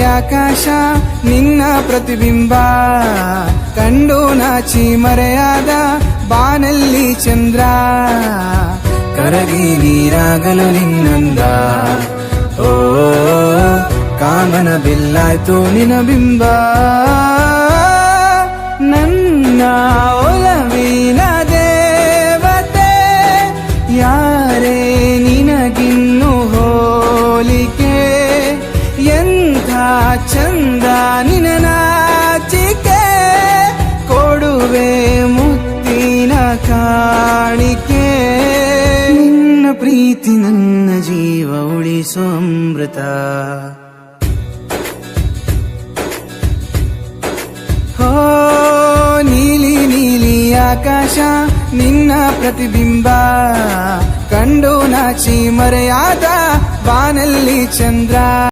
ಆಕಾಶ, ನಿನ್ನ ಪ್ರತಿಬಿಂಬ. ಕಂಡು ನಾಚಿ ಮರೆಯಾದ ಬಾನಲ್ಲಿ ಚಂದ್ರ. ಕರಗಿ ನೀರಾಗಲು ನಿನ್ನಂದ. ಓ, ಕಾಮನ ಬಿಲ್ಲಾಯ್ತು ನಿನ ಬಿಂಬ. ನನ್ನ ಚಂದ ನಿನ ನಾಚಿಕೆ ಕೊಡುವೆ ಮುತ್ತಿನ ಕಾಣಿಕೆ. ನಿನ್ನ ಪ್ರೀತಿ ನನ್ನ ಜೀವ ಉಳಿಸೋ ಅಮೃತ. ಹೋ, ನೀಲಿ ನೀಲಿ ಆಕಾಶ, ನಿನ್ನ ಪ್ರತಿಬಿಂಬ. ಕಂಡು ನಾಚಿ ಮರೆಯಾದ ಬಾನಲ್ಲಿ ಚಂದ್ರ.